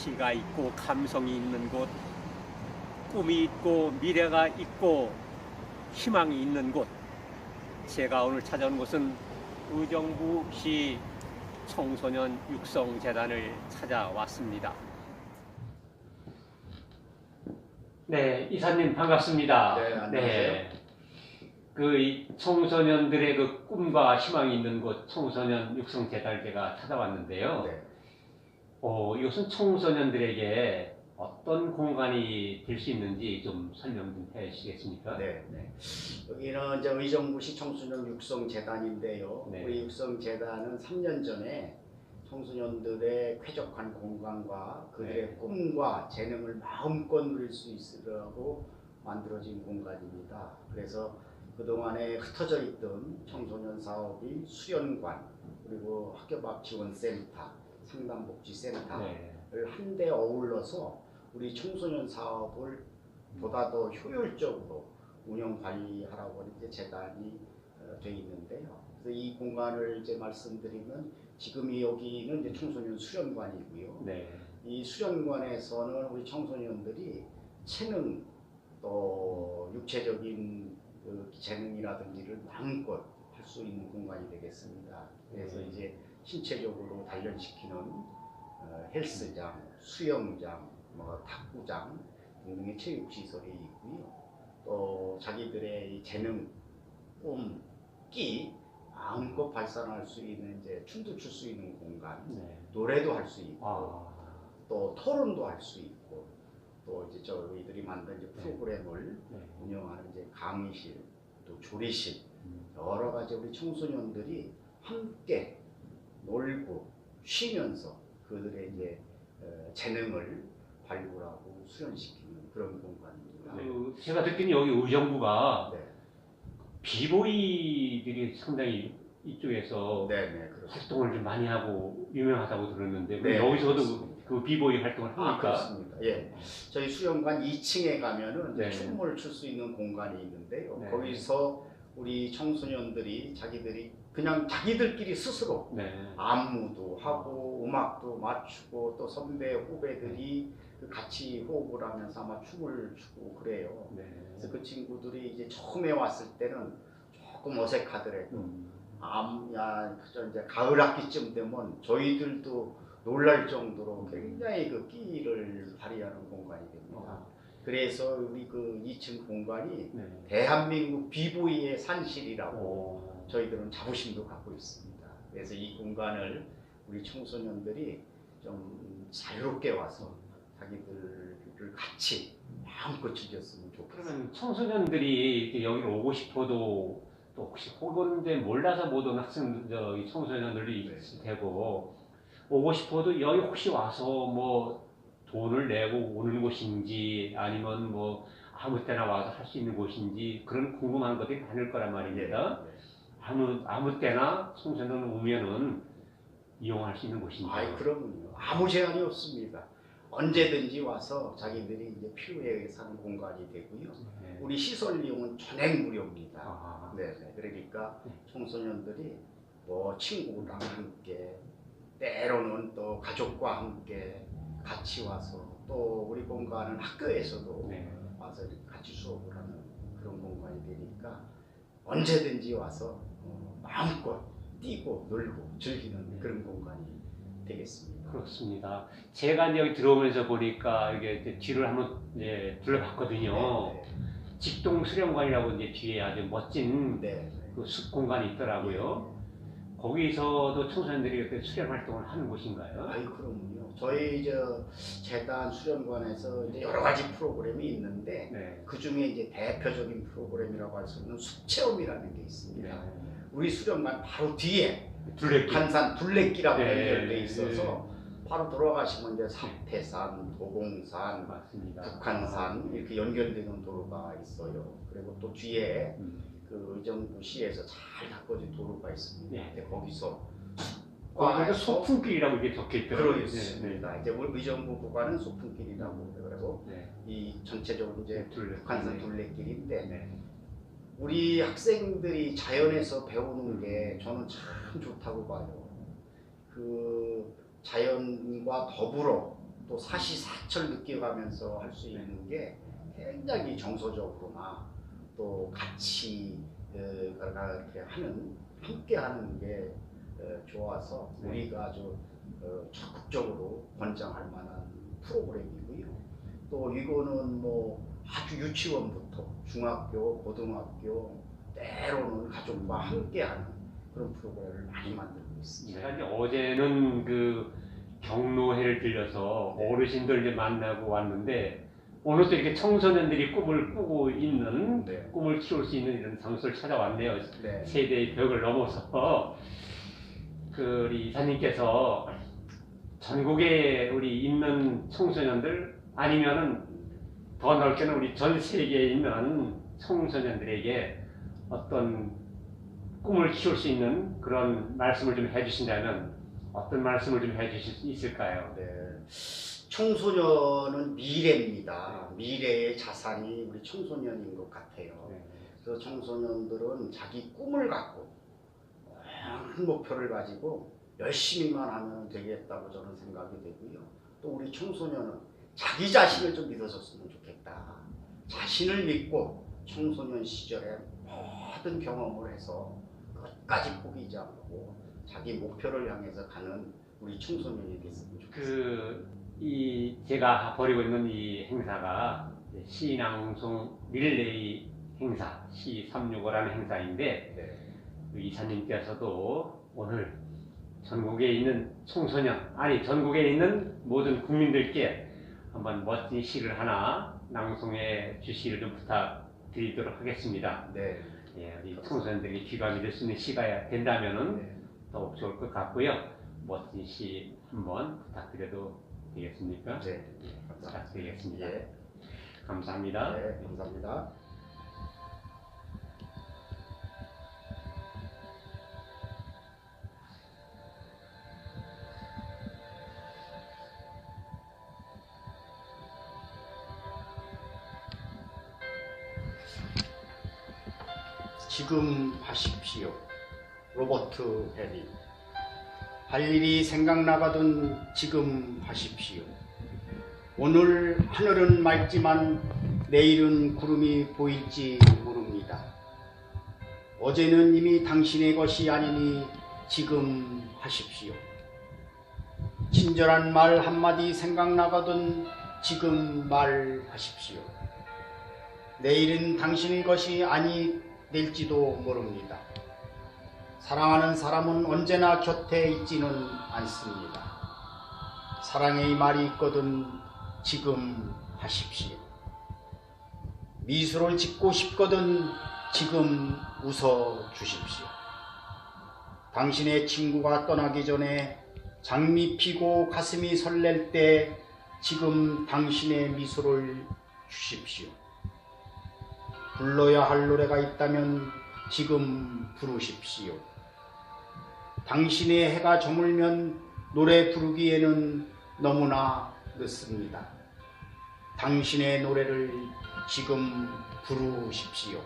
시가 있고 감성이 있는 곳, 꿈이 있고 미래가 있고 희망이 있는 곳. 제가 오늘 찾아온 곳은 의정부시 청소년 육성재단을 찾아왔습니다. 네, 이사님 반갑습니다. 네, 안녕하세요. 그이 청소년들의 그 꿈과 희망이 있는 곳 청소년 육성재단을 제가 찾아왔는데요. 네. 어, 이것은 청소년들에게 어떤 공간이 될 수 있는지 좀 설명 좀 해주시겠습니까? 네, 네. 여기는 이제 의정부시 청소년 육성 재단인데요. 네. 우리 육성 재단은 3년 전에 청소년들의 쾌적한 공간과 그들의 네. 꿈과 재능을 마음껏 누릴 수 있으라고 만들어진 공간입니다. 그래서 그동안에 흩어져 있던 청소년 사업이 수련관, 그리고 학교 밖 지원센터, 상담복지센터를 네. 한데 어울러서 우리 청소년 사업을 보다 더 효율적으로 운영 관리하라고 이제 재단이 어, 돼 있는데요. 그래서 이 공간을 이제 말씀드리면 지금 이 여기는 이제 청소년 수련관이고요. 네. 이 수련관에서는 우리 청소년들이 체능 또 육체적인 그 재능이라든지를 마음껏 할 수 있는 공간이 되겠습니다. 그래서 네. 이제 신체적으로 단련시키는 어, 헬스장, 수영장, 뭐 탁구장 등등의 체육 시설이 있고요. 또 자기들의 이 재능, 꿈, 끼 마음껏 발산할 수 있는 이제 춤도 출 수 있는 공간, 네. 노래도 할 수 있고 아, 또 토론도 할 수 있고 또 이제 저희들이 만든 이제 프로그램을 네. 운영하는 이제 강의실 또 조리실 음, 여러 가지 우리 청소년들이 함께 놀고 쉬면서 그들의 이제 어, 재능을 발굴하고 수련시키는 그런 공간입니다. 그 제가 듣기는 여기 의정부가 네, 비보이들이 상당히 이쪽에서 네, 네. 활동을 좀 많이 하고 유명하다고 들었는데 네, 여기서도 그렇습니다. 그 비보이 활동을 아, 합니까? 그렇습니다. 예. 저희 수영관 2층에 가면은 네. 춤을 출 수 있는 공간이 있는데요. 네. 거기서 우리 청소년들이 자기들이 그냥 자기들끼리 스스로 네. 안무도 하고 음악도 맞추고 또 선배 후배들이 그 같이 호흡을 하면서 아마 춤을 추고 그래요. 네. 그래서 그 친구들이 이제 처음에 왔을 때는 조금 어색하더라도 음, 암, 야, 그저 이제 가을 학기쯤 되면 저희들도 놀랄 정도로 굉장히 그 끼를 발휘하는 공간이 됩니다. 아, 그래서 우리 그 2층 공간이 네. 대한민국 비보이의 산실이라고 오, 저희들은 자부심도 갖고 있습니다. 그래서 이 공간을 우리 청소년들이 좀 자유롭게 와서 자기들을 같이 마음껏 즐겼으면 좋겠어요. 그러면 청소년들이 이렇게 여기로 오고 싶어도 또 혹시 혹은데 몰라서 못 오는 학생 청소년들이 네. 있을 테고 오고 싶어도 여기 혹시 와서 뭐 돈을 내고 오는 곳인지 아니면 뭐 아무 때나 와서 할 수 있는 곳인지 그런 궁금한 것들이 많을 거란 말입니다. 네. 아무 아무 때나 청소년 오면은 이용할 수 있는 곳인지. 아이 그러면요 아무 제한이 없습니다. 언제든지 와서 자기들이 이제 필요에 의해서 하는 공간이 되고요. 네. 우리 시설 이용은 전액 무료입니다. 아, 네, 네. 그러니까 네. 청소년들이 뭐 친구랑 함께 때로는 또 가족과 함께 같이 와서 또 우리 공간은 학교에서도 네. 와서 같이 수업을 하는 그런 공간이 되니까 언제든지 와서 어, 마음껏 뛰고 놀고 즐기는 그런 공간이 되겠습니다. 그렇습니다. 제가 이제 여기 들어오면서 보니까 이게 뒤를 한번 이제 둘러봤거든요. 네, 직동 수련관이라고 이제 뒤에 아주 멋진 네, 네. 그숲 공간이 있더라고요. 거기서도 청소년들이 이렇게 수련 활동을 하는 곳인가요? 아이 그럼요. 저희 저 재단 수련관에서 이제 여러 가지 프로그램이 있는데 네. 그 중에 이제 대표적인 프로그램이라고 할 수 있는 숲체험이라는 게 있습니다. 네. 우리 수련관 바로 뒤에 둘레길. 한산 둘레길하고 네. 연결돼 있어서 바로 돌아가시면 이제 사태산, 도봉산, 맞습니다. 북한산 이렇게 연결되는 도로가 있어요. 그리고 또 뒤에 음. 그 의정부 시에서 잘 닦아진 도로가 있습니다. 네. 근데 거기서 거기서 과에서 소풍길이라고 이게 적혀 있더라고요. 그렇습니다. 이제 우리 의정부 구간은 소풍길이라고 그러고 네. 이 전체적으로 이제 둘레. 북한산 둘레길인데 네. 우리 학생들이 자연에서 배우는 게 저는 참 좋다고 봐요. 그 자연과 더불어 또 사시사철 느껴가면서 할 수 있는 게 굉장히 정서적으로나 또 같이 어, 이렇게 하는 함께 하는 게 어, 좋아서 네. 우리가 아주 어, 적극적으로 권장할 만한 프로그램이고요. 또 이거는 뭐 아주 유치원부터 중학교, 고등학교 때로는 가족과 함께하는 그런 프로그램을 많이 만들고 있습니다. 제가 이제 어제는 그 경로회를 들려서 네. 어르신들 이제 만나고 왔는데 오늘 또 이렇게 청소년들이 꿈을 꾸고 있는 네. 꿈을 키울 수 있는 이런 장소를 찾아왔네요. 네. 세대의 벽을 넘어서 그 우리 이사님께서 전국에 우리 있는 청소년들 아니면은 더 넓게는 우리 전 세계에 있는 청소년들에게 어떤 꿈을 키울 수 있는 그런 말씀을 좀 해주신다면 어떤 말씀을 좀 해주실 수 있을까요? 네. 청소년은 미래입니다. 미래의 자산이 우리 청소년인 것 같아요. 네. 그래서 청소년들은 자기 꿈을 갖고 큰 목표를 가지고 열심히만 하면 되겠다고 저는 생각이 되고요. 또 우리 청소년은 자기 자신을 좀 믿어줬으면 좋겠다. 자신을 믿고 청소년 시절에 모든 경험을 해서 끝까지 포기지 않고 자기 목표를 향해서 가는 우리 청소년이 됐으면 좋겠습니다. 그, 이, 제가 벌이고 있는 이 행사가 시낭송 릴레이 행사, C365라는 행사인데, 네. 그 이사님께서도 오늘 전국에 있는 청소년, 아니, 전국에 있는 모든 국민들께 한번 멋진 시를 하나 낭송해 주시기를 좀 부탁드리도록 하겠습니다. 네. 예, 우리 청소년들이 귀감이 될 수 있는 시가 된다면은 네. 더욱 좋을 것 같고요. 멋진 시 한번 부탁드려도 되겠습니까? 네. 감사합니다. 부탁드리겠습니다. 예. 감사합니다. 네, 감사합니다. 지금 하십시오. 로버트 해리. 할 일이 생각나거든 지금 하십시오. 오늘 하늘은 맑지만 내일은 구름이 보일지 모릅니다. 어제는 이미 당신의 것이 아니니 지금 하십시오. 친절한 말 한마디 생각나거든 지금 말하십시오. 내일은 당신의 것이 아니 될지도 모릅니다. 사랑하는 사람은 언제나 곁에 있지는 않습니다. 사랑의 말이 있거든 지금 하십시오. 미소를 짓고 싶거든 지금 웃어 주십시오. 당신의 친구가 떠나기 전에 장미 피고 가슴이 설렐 때 지금 당신의 미소를 주십시오. 불러야 할 노래가 있다면 지금 부르십시오. 당신의 해가 저물면 노래 부르기에는 너무나 늦습니다. 당신의 노래를 지금 부르십시오.